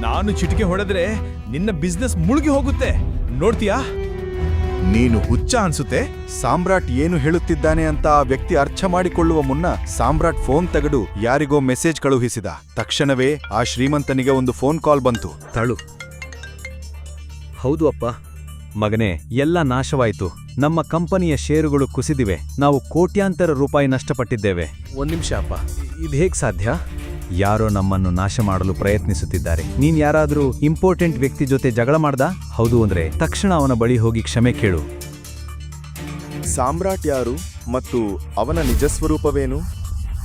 ನಾನು ಚಿಟಿಕೆ ಹೊಡೆದ್ರೆ ನಿನ್ನ ಬಿಸ್ನೆಸ್ ಮುಳುಗಿ ಹೋಗುತ್ತೆ. ನೋಡ್ತೀಯಾ? ನೀನು ಹುಚ್ಚ ಅನ್ಸುತ್ತೆ. ಸಾಮ್ರಾಟ್ ಏನು ಹೇಳುತ್ತಿದ್ದಾನೆ ಅಂತ ಆ ವ್ಯಕ್ತಿ ಅರ್ಥ ಮಾಡಿಕೊಳ್ಳುವ ಮುನ್ನ ಸಾಮ್ರಾಟ್ ಫೋನ್ ತೆಗೆದು ಯಾರಿಗೋ ಮೆಸೇಜ್ ಕಳುಹಿಸಿದ. ತಕ್ಷಣವೇ ಆ ಶ್ರೀಮಂತನಿಗೆ ಒಂದು ಫೋನ್ ಕಾಲ್ ಬಂತು. ತಳು. ಹೌದು ಅಪ್ಪ. ಮಗನೇ ಎಲ್ಲ ನಾಶವಾಯಿತು. ನಮ್ಮ ಕಂಪನಿಯ ಷೇರುಗಳು ಕುಸಿದಿವೆ. ನಾವು ಕೋಟ್ಯಾಂತರ ರೂಪಾಯಿ ನಷ್ಟಪಟ್ಟಿದ್ದೇವೆ. ಒಂದ್ ನಿಮಿಷ ಅಪ್ಪ. ಇದು ಹೇಗ್ ಸಾಧ್ಯ? ಯಾರೋ ನಮ್ಮನ್ನು ನಾಶ ಮಾಡಲು ಪ್ರಯತ್ನಿಸುತ್ತಿದ್ದಾರೆ. ನೀನ್ ಯಾರಾದರೂ ಇಂಪಾರ್ಟೆಂಟ್ ವ್ಯಕ್ತಿ ಜೊತೆ ಜಗಳ ಮಾಡ್ದ? ಹೌದು ಅಂದ್ರೆ ತಕ್ಷಣ ಅವನ ಬಳಿ ಹೋಗಿ ಕ್ಷಮೆ ಕೇಳು. ಸಾಮ್ರಾಟ್ ಯಾರು ಮತ್ತು ಅವನ ನಿಜಸ್ವರೂಪವೇನು?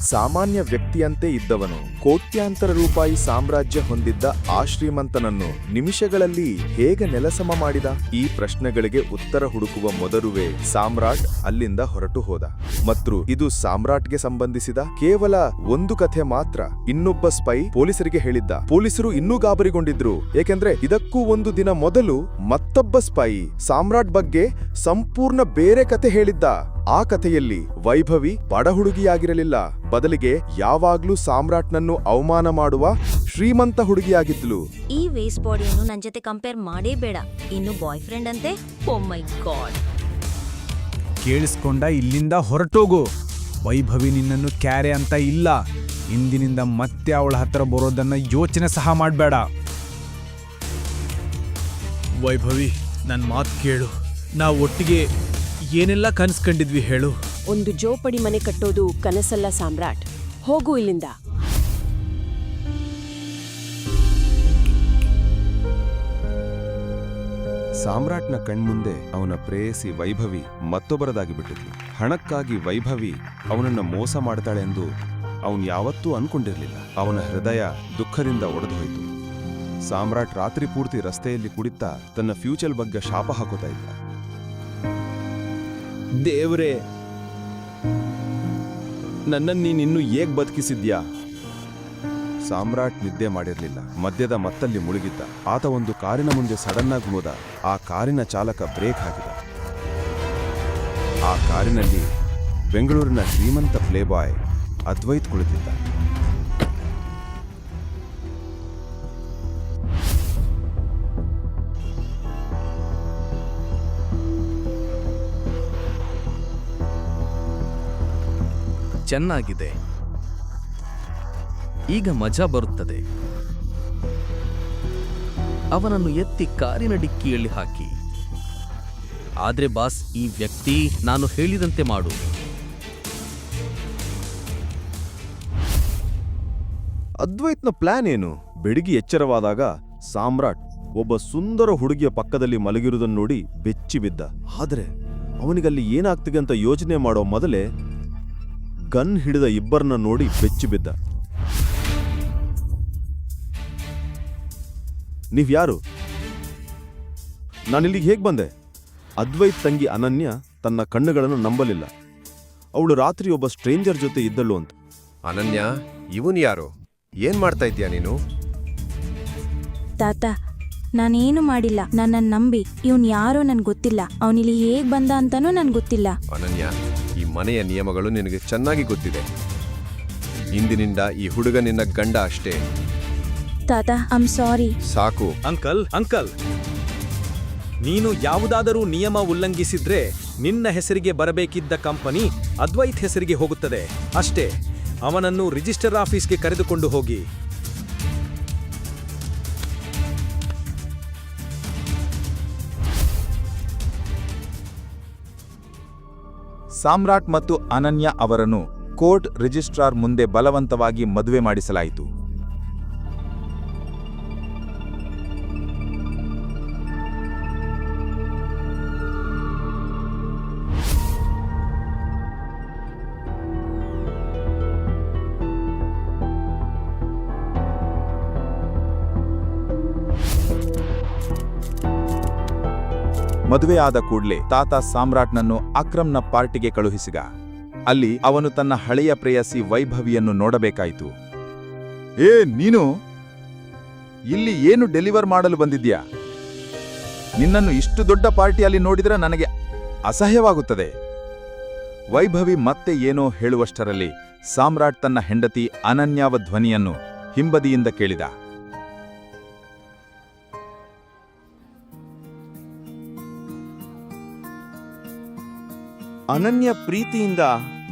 ಸಾಮಾನ್ಯ ವ್ಯಕ್ತಿಯಂತೆ ಇದ್ದವನು ಕೋಟ್ಯಾಂತರ ರೂಪಾಯಿ ಸಾಮ್ರಾಜ್ಯ ಹೊಂದಿದ್ದ ಆ ಶ್ರೀಮಂತನನ್ನು ನಿಮಿಷಗಳಲ್ಲಿ ಹೇಗೆ ನೆಲಸಮ ಮಾಡಿದ? ಈ ಪ್ರಶ್ನೆಗಳಿಗೆ ಉತ್ತರ ಹುಡುಕುವ ಮೊದಲುವೆ ಸಾಮ್ರಾಟ್ ಅಲ್ಲಿಂದ ಹೊರಟು ಹೋದ. ಮತ್ತು ಇದು ಸಾಮ್ರಾಟ್ಗೆ ಸಂಬಂಧಿಸಿದ ಕೇವಲ ಒಂದು ಕಥೆ ಮಾತ್ರ. ಇನ್ನೊಬ್ಬ ಸ್ಪೈ ಪೊಲೀಸರಿಗೆ ಹೇಳಿದ್ದ. ಪೊಲೀಸರು ಇನ್ನೂ ಗಾಬರಿಗೊಂಡಿದ್ರು. ಏಕೆಂದ್ರೆ ಇದಕ್ಕೂ ಒಂದು ದಿನ ಮೊದಲು ಮತ್ತೊಬ್ಬ ಸ್ಪೈ ಸಾಮ್ರಾಟ್ ಬಗ್ಗೆ ಸಂಪೂರ್ಣ ಬೇರೆ ಕತೆ ಹೇಳಿದ್ದ. ಆ ಕಥೆಯಲ್ಲಿ ವೈಭವಿ ಬಡ ಹುಡುಗಿಯಾಗಿರಲಿಲ್ಲ ಬದಲಿಗೆ ಯಾವಾಗ್ಲೂ ಸಾಮ್ರಾಟ್ನನ್ನು ಅವಮಾನ ಮಾಡುವ ಶ್ರೀಮಂತ ಹುಡುಗಿಯಾಗಿದ್ಲು ಈ ವೇಸ್ ಬಾಡಿಯನ್ನು ನನ್ನ ಜೊತೆ ಕಂಪೇರ್ ಮಾಡೇ ಬೇಡ. ಇನ್ನು ಬಾಯ್ ಫ್ರೆಂಡ್ ಅಂತೆ? ಓ ಮೈ ಗಾಡ್ ಕೇಳಿಸ್ಕೊಂಡ ಇಲ್ಲಿಂದ ಹೊರಟೋಗು. ವೈಭವಿ ನಿನ್ನನ್ನು ಕ್ಯಾರೆ ಅಂತ ಇಲ್ಲ. ಇಂದಿನಿಂದ ಮತ್ತೆ ಅವಳ ಹತ್ರ ಬರೋದನ್ನ ಯೋಚನೆ ಸಹ ಮಾಡಬೇಡ. ವೈಭವಿ ನನ್ನ ಮಾತು ಕೇಳು. ನಾವು ಒಟ್ಟಿಗೆ ಏನೆಲ್ಲ ಕನ್ಸ್ಕೊಂಡಿದ್ವಿ ಹೇಳು. ಒಂದು ಜೋಪಡಿ ಮನೆ ಕಟ್ಟೋದು ಕನಸಲ್ಲ ಸಾಮ್ರಾಟ್. ಹೋಗು ಇಲ್ಲಿಂದ. ಸಾಮ್ರಾಟ್ನ ಕಣ್ಮುಂದೆ ಅವನ ಪ್ರೇಯಸಿ ವೈಭವಿ ಮತ್ತೊಬ್ಬರದಾಗಿ ಬಿಟ್ಟಿದ್ಲು. ಹಣಕ್ಕಾಗಿ ವೈಭವಿ ಅವನನ್ನ ಮೋಸ ಮಾಡ್ತಾಳೆ ಎಂದು ಅವನು ಯಾವತ್ತೂ ಅನ್ಕೊಂಡಿರಲಿಲ್ಲ. ಅವನ ಹೃದಯ ದುಃಖದಿಂದ ಒಡೆದು ಹೋಯಿತು ಸಾಮ್ರಾಟ್ ರಾತ್ರಿ ಪೂರ್ತಿ ರಸ್ತೆಯಲ್ಲಿ ಕುಡಿತಾ ತನ್ನ ಫ್ಯೂಚರ್ ಬಗ್ಗೆ ಶಾಪ ಹಾಕೋತಾ ಇದ್ದ. ದೇವ್ರೇ, ನನ್ನನ್ನು ನೀನಿನ್ನು ಹೇಗೆ ಬದುಕಿಸಿದ್ಯಾ? ಸಾಮ್ರಾಟ್ ನಿದ್ದೆ ಮಾಡಿರಲಿಲ್ಲ. ಮದ್ಯದ ಮತ್ತಲ್ಲಿ ಮುಳುಗಿದ್ದ. ಆತ ಒಂದು ಕಾರಿನ ಮುಂದೆ ಸಡನ್ ಆಗಿ ಹೋದ. ಆ ಕಾರಿನ ಚಾಲಕ ಬ್ರೇಕ್ ಹಾಕಿದ. ಆ ಕಾರಿನಲ್ಲಿ ಬೆಂಗಳೂರಿನ ಶ್ರೀಮಂತ ಪ್ಲೇಬಾಯ್ ಅದ್ವೈತ್ ಕುಳಿತಿದ್ದ. ಚೆನ್ನಾಗಿದೆ. ಈಗ ಮಜಾ ಬರುತ್ತದೆ. ಅವನನ್ನು ಎತ್ತಿ ಕಾರಿನ ಡಿಕ್ಕಿಯಲ್ಲಿ ಹಾಕಿ. ಆದ್ರೆ ಬಾಸ್, ಈ ವ್ಯಕ್ತಿ ನಾನು ಹೇಳಿದಂತೆ ಮಾಡು. ಅದ್ವೈತ್ನ ಪ್ಲಾನ್ ಏನು? ಬೆಡಗಿ ಎಚ್ಚರವಾದಾಗ ಸಾಮ್ರಾಟ್ ಒಬ್ಬ ಸುಂದರ ಹುಡುಗಿಯ ಪಕ್ಕದಲ್ಲಿ ಮಲಗಿರುವುದನ್ನು ನೋಡಿ ಬೆಚ್ಚಿ ಬಿದ್ದ ಆದರೆ ಅವನಿಗಲ್ಲಿ ಏನಾಗ್ತಿದೆ ಅಂತ ಯೋಚನೆ ಮಾಡೋ ಮೊದಲೇ ಗನ್ ಹಿಡಿದ ಇಬ್ಬರನ್ನ ನೋಡಿ ಬೆಚ್ಚಿ ಬಿದ್ದ. ನೀವ್ಯಾರು ನಾನಿಲ್ಲಿಗೆ ಹೇಗೆ ಬಂದೆ? ಅದ್ವೈತ್ ತಂಗಿ ಅನನ್ಯ ತನ್ನ ಕಣ್ಣುಗಳನ್ನು ನಂಬಲಿಲ್ಲ. ಅವಳು ರಾತ್ರಿ ಒಬ್ಬ ಸ್ಟ್ರೇಂಜರ್ ಜೊತೆ ಇದ್ದಳು ಅಂತ. ಅನನ್ಯ ಇವನು ಯಾರು? ಏನ್ ಮಾಡ್ತಾ ಇದ್ದೀಯಾ ನೀನು? ತಾತ ನಾನೇನು ಮಾಡಿಲ್ಲ? ನನ್ನನ್ನು ನಂಬಿ. ಇವನ್ ಯಾರೋ ನನ್ಗೆ ಗೊತ್ತಿಲ್ಲ. ಅವನಿಲ್ಲಿ ಹೇಗ್ ಬಂದ ಅಂತಾನೂ ನನ್ಗೆ ಗೊತ್ತಿಲ್ಲ. ಅನನ್ಯ ಈ ಮನೆಯ ನಿಯಮಗಳು ನಿನಗೆ ಚೆನ್ನಾಗಿ ಗೊತ್ತಿದೆ. ಇಂದಿನಿಂದ ಈ ಹುಡುಗ ನಿನ್ನ ಗಂಡ ಅಷ್ಟೇ. ತಾತ ಐಮ್ ಸಾರಿ ಸಾಕು. Uncle uncle! ನೀನು ಯಾವುದಾದರೂ ನಿಯಮ ಉಲ್ಲಂಘಿಸಿದ್ರೆ ನಿನ್ನ ಹೆಸರಿಗೆ ಬರಬೇಕಿದ್ದ ಕಂಪನಿ ಅದ್ವೈತ್ ಹೆಸರಿಗೆ ಹೋಗುತ್ತದೆ. ಅಷ್ಟೇ. ಅವನನ್ನು ರಿಜಿಸ್ಟರ್ ಆಫೀಸ್ಗೆ ಕರೆದುಕೊಂಡು ಹೋಗಿ. ಸಾಮ್ರಾಟ್ ಮತ್ತು ಅನನ್ಯ ಅವರನ್ನು ಕೋರ್ಟ್ ರಿಜಿಸ್ಟ್ರಾರ್ ಮುಂದೆ ಬಲವಂತವಾಗಿ ಮದುವೆ ಮಾಡಿಸಲಾಯಿತು. ಮದುವೆಯಾದ ಕೂಡ್ಲೆ ತಾತ ಸಾಮ್ರಾಟ್ನನ್ನು ಅಕ್ರಮ್ನ ಪಾರ್ಟಿಗೆ ಕಳುಹಿಸಿದ. ಅಲ್ಲಿ ಅವನು ತನ್ನ ಹಳೆಯ ಪ್ರೇಯಸಿ ವೈಭವಿಯನ್ನು ನೋಡಬೇಕಾಯಿತು. ಏ, ನೀನು? ಇಲ್ಲಿ ಏನು ಡೆಲಿವರ್ ಮಾಡಲು ಬಂದಿದ್ಯಾ ನಿನ್ನನ್ನು ಇಷ್ಟು ದೊಡ್ಡ ಪಾರ್ಟಿಯಲ್ಲಿ ನೋಡಿದರೆ ನನಗೆ ಅಸಹ್ಯವಾಗುತ್ತದೆ. ವೈಭವಿ ಮತ್ತೆ ಏನೋ ಹೇಳುವಷ್ಟರಲ್ಲಿ ಸಾಮ್ರಾಟ್ ತನ್ನ ಹೆಂಡತಿ ಅನನ್ಯಾವ ಧ್ವನಿಯನ್ನು ಹಿಂಬದಿಯಿಂದ ಕೇಳಿದ. ಅನನ್ಯ ಪ್ರೀತಿಯಿಂದ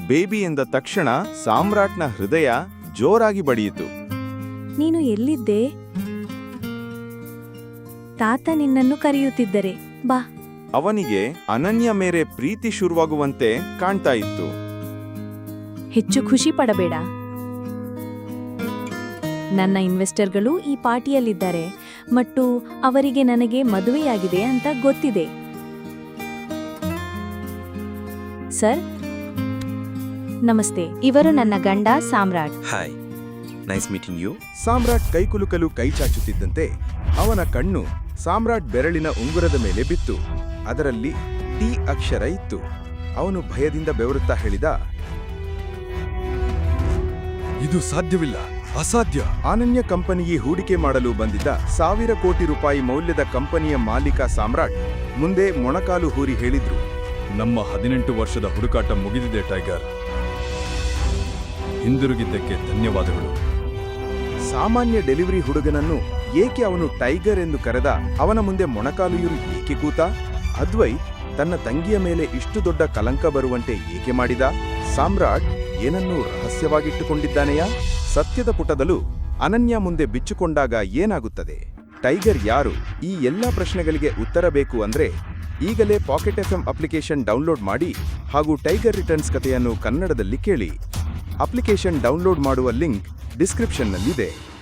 ಬೇಬಿ ಎಂದ ತಕ್ಷಣ ಸಾಮ್ರಾಟ್ನ ಹೃದಯ ಜೋರಾಗಿ ಬಡಿಯಿತು. ನೀನು ಎಲ್ಲಿದ್ದೆ? ತಾತ ನಿನ್ನನ್ನು ಕರೆಯುತ್ತಿದ್ದರೆ ಬಾ. ಅವನಿಗೆ ಅನನ್ಯ ಮೇರೆ ಪ್ರೀತಿ ಶುರುವಾಗುವಂತೆ ಕಾಣ್ತಾ ಇತ್ತು. ಹೆಚ್ಚು ಖುಷಿ ಪಡಬೇಡ. ನನ್ನ ಇನ್ವೆಸ್ಟರ್ಗಳು ಈ ಪಾರ್ಟಿಯಲ್ಲಿದ್ದಾರೆ ಮತ್ತು ಅವರಿಗೆ ನನಗೆ ಮದುವೆಯಾಗಿದೆ ಅಂತ ಗೊತ್ತಿದೆ. ಸರ್ ನಮಸ್ತೆ. ಇವರು ನನ್ನ ಗಂಡ Samrat. Hi nice meeting you Samrat ಕೈಕುಲುಕಲು ಕೈ ಚಾಚುತ್ತಿದ್ದಂತೆ ಅವನ ಕಣ್ಣು ಸಾಮ್ರಾಟ್ ಬೆರಳಿನ ಉಂಗುರದ ಮೇಲೆ ಬಿತ್ತು. ಅದರಲ್ಲಿ ಟಿ ಅಕ್ಷರ ಇತ್ತು. ಅವನು ಭಯದಿಂದ ಬೆವರುತ್ತಾ ಹೇಳಿದ ಇದು ಸಾಧ್ಯವಿಲ್ಲ. ಅಸಾಧ್ಯ. ಅನನ್ಯ ಕಂಪನಿಗೆ ಹೂಡಿಕೆ ಮಾಡಲು ಬಂದಿದ್ದ ಸಾವಿರ ಕೋಟಿ ರೂಪಾಯಿ ಮೌಲ್ಯದ ಕಂಪನಿಯ ಮಾಲೀಕ ಸಾಮ್ರಾಟ್ ಮುಂದೆ ಮೊಣಕಾಲು ಹೂರಿ ಹೇಳಿದ್ರು. ನಮ್ಮ ಹದಿನೆಂಟು ವರ್ಷದ ಹುಡುಕಾಟ ಮುಗಿದಿದೆ, ಟೈಗರ್. ಹಿಂದಿರುಗಿದ್ದಕ್ಕೆ ಧನ್ಯವಾದಗಳು. ಸಾಮಾನ್ಯ ಡೆಲಿವರಿ ಹುಡುಗನನ್ನು ಏಕೆ ಅವನು ಟೈಗರ್ ಎಂದು ಕರೆದ ಅವನ ಮುಂದೆ ಮೊಣಕಾಲುಯೂರು ಏಕೆ ಕೂತ? ಅದ್ವೈ, ತನ್ನ ತಂಗಿಯ ಮೇಲೆ ಇಷ್ಟು ದೊಡ್ಡ ಕಲಂಕ ಬರುವಂತೆ ಏಕೆ ಮಾಡಿದ? ಸಾಮ್ರಾಟ್ ಏನನ್ನೂ ರಹಸ್ಯವಾಗಿಟ್ಟುಕೊಂಡಿದ್ದಾನೆಯಾ? ಸತ್ಯದ ಪುಟದಲ್ಲೂ ಅನನ್ಯ ಮುಂದೆ ಬಿಚ್ಚುಕೊಂಡಾಗ ಏನಾಗುತ್ತದೆ? ಟೈಗರ್ ಯಾರು? ಈ ಎಲ್ಲ ಪ್ರಶ್ನೆಗಳಿಗೆ ಉತ್ತರ ಬೇಕು ಅಂದ್ರೆ ಈಗಲೇ ಪಾಕೆಟ್ ಎಫ್ಎಂ ಅಪ್ಲಿಕೇಶನ್ ಡೌನ್ಲೋಡ್ ಮಾಡಿ ಹಾಗೂ ಟೈಗರ್ ರಿಟರ್ನ್ಸ್ ಕಥೆಯನ್ನು ಕನ್ನಡದಲ್ಲಿ ಕೇಳಿ. ಅಪ್ಲಿಕೇಶನ್ ಡೌನ್ಲೋಡ್ ಮಾಡುವ ಲಿಂಕ್ ಡಿಸ್ಕ್ರಿಪ್ಷನ್ನಲ್ಲಿದೆ.